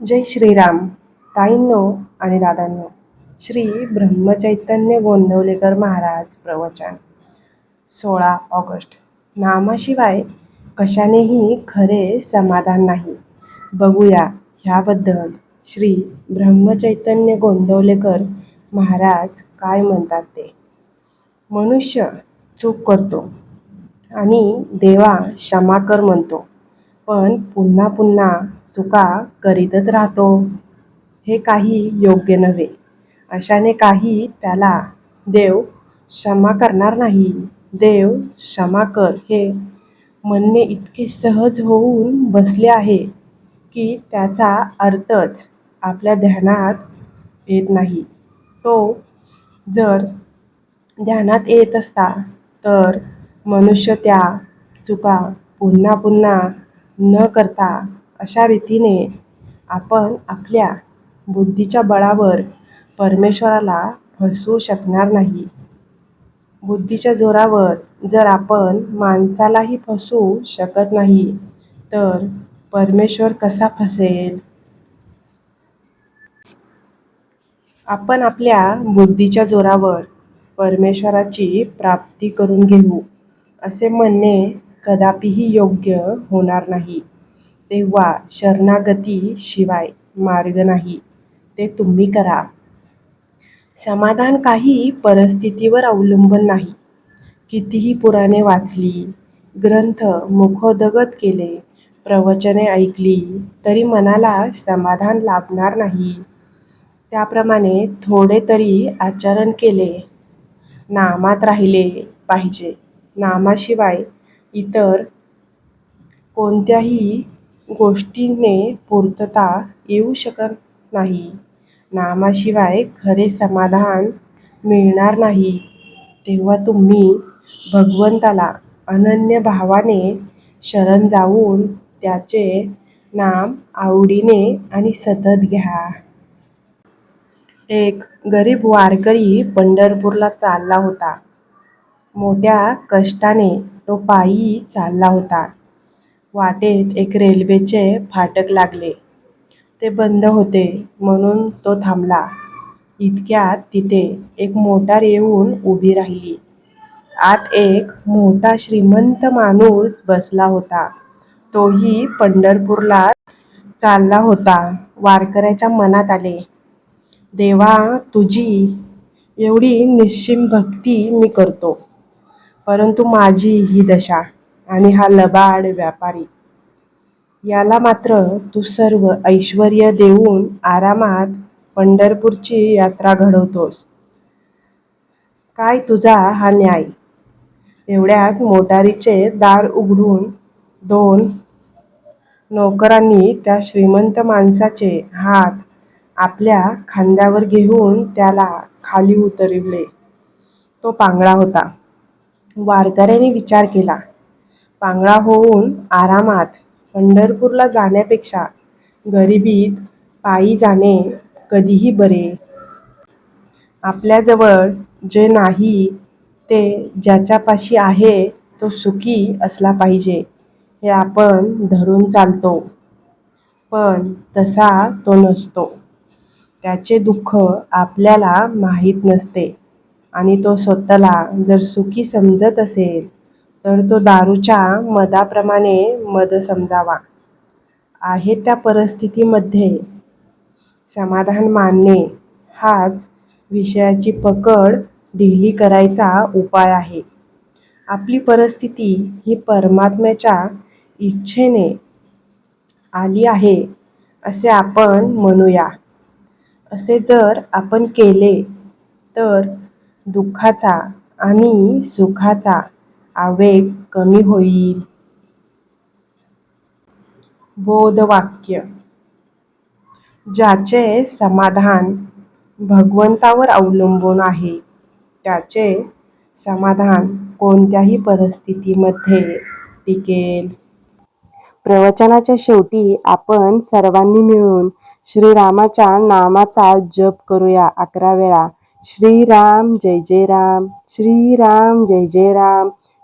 जय श्रीराम. ताईंनो आणि दादांनो श्री ब्रह्मचैतन्य गोंदवलेकर महाराज प्रवचन. सोळा ऑगस्ट. नामाशिवाय कशानेही खरे समाधान नाही. बघूया ह्याबद्दल श्री ब्रह्मचैतन्य गोंदवलेकर महाराज काय म्हणतात ते. मनुष्य चूक करतो आणि देवा क्षमा कर म्हणतो. पण पुन्हा पुन्हा चुका करीतच राहतो. हे काही योग्य नव्हे. अशाने काही त्याला देव क्षमा करणार नाही. देव क्षमा कर हे म्हणणे इतके सहज होऊन बसले आहे की त्याचा अर्थच आपल्या ध्यानात येत नाही. तो जर ध्यानात येत असता तर मनुष्य त्या चुका पुन्हा पुन्हा न करता अशा रीतीने आपण आपल्या बुद्धीच्या बळावर परमेश्वराला फसवू शकणार नाही. बुद्धीच्या जोरावर जर आपण माणसालाही फसवू शकत नाही तर परमेश्वर कसा फसेल? आपण आपल्या बुद्धीच्या जोरावर परमेश्वराची प्राप्ती करून घेऊ असे म्हणणे कदापिही योग्य होणार नाही. तेव्हा शरणागती शिवाय मार्ग नाही. ते तुम्ही करा. समाधान काही परिस्थितीवर अवलंबून नाही. कितीही पुराणे वाचली ग्रंथ मुखोदगत केले प्रवचने ऐकली तरी मनाला समाधान लाभणार नाही. त्याप्रमाणे थोडे तरी आचरण केले नामात राहिले पाहिजे. नामाशिवाय इतर कोणत्याही गोष्टीने पूर्तता येऊ शकत नाही. नामाशिवाय खरे समाधान मिळणार नाही. तेव्हा तुम्ही भगवंताला अनन्य भावाने शरण जाऊन त्याचे नाम आवडीने आणि सतत घ्या. एक गरीब वारकरी पंढरपूरला चालला होता. मोठ्या कष्टाने तो पायी चालला होता. वाटेत एक रेल्वेचे फाटक लागले. ते बंद होते म्हणून तो थांबला. इतक्यात तिथे एक मोटार येऊन उभी राहिली. आत एक मोठा श्रीमंत माणूस बसला होता. तोही पंढरपूरला चालला होता. वारकऱ्याच्या मनात आले देवा तुझी एवढी निश्चिम भक्ती मी करतो. परंतु माझी ही दशा आणि हा लबाड व्यापारी. याला मात्र तू सर्व ऐश्वर देऊन आरामात पंढरपूरची यात्रा घडवतोस. काय तुझा हा न्याय? एवढ्यात मोटारीचे दार उघडून दोन नोकरांनी त्या श्रीमंत माणसाचे हात आपल्या खांद्यावर घेऊन त्याला खाली उतरविले. तो पांगळा होता. वारकऱ्याने विचार केला पांगळा होऊन आरामात पंढरपूरला जाण्यापेक्षा गरिबीत पायी जाणे कधीही बरे. आपल्याजवळ जे नाही ते ज्याच्यापाशी आहे तो सुखी असला पाहिजे हे आपण धरून चालतो. पण तसा तो नसतो. त्याचे दुःख आपल्याला माहीत नसते आणि तो स्वतःला जर सुखी समजत असेल तर तो दारूच्या मदाप्रमाणे मद समजावा. आहे त्या परिस्थितीमध्ये समाधान मानणे हाच विषयाची पकड ढिली करायचा उपाय आहे. आपली परिस्थिती ही परमात्म्याच्या इच्छेने आली आहे असे आपण म्हणूया. असे जर आपण केले तर दुःखाचा आणि सुखाचा आवेग कमी होईल. बोधवाक्य. ज्याचे समाधान भगवंतावर अवलंबून आहे त्याचे समाधान कोणत्याही परिस्थितीमध्ये टिकेल. प्रवचनाच्या शेवटी आपण सर्वांनी मिळून श्रीरामाच्या नामाचा जप करूया अकरा वेळा. श्रीराम जय जय राम. श्रीराम जय जय राम.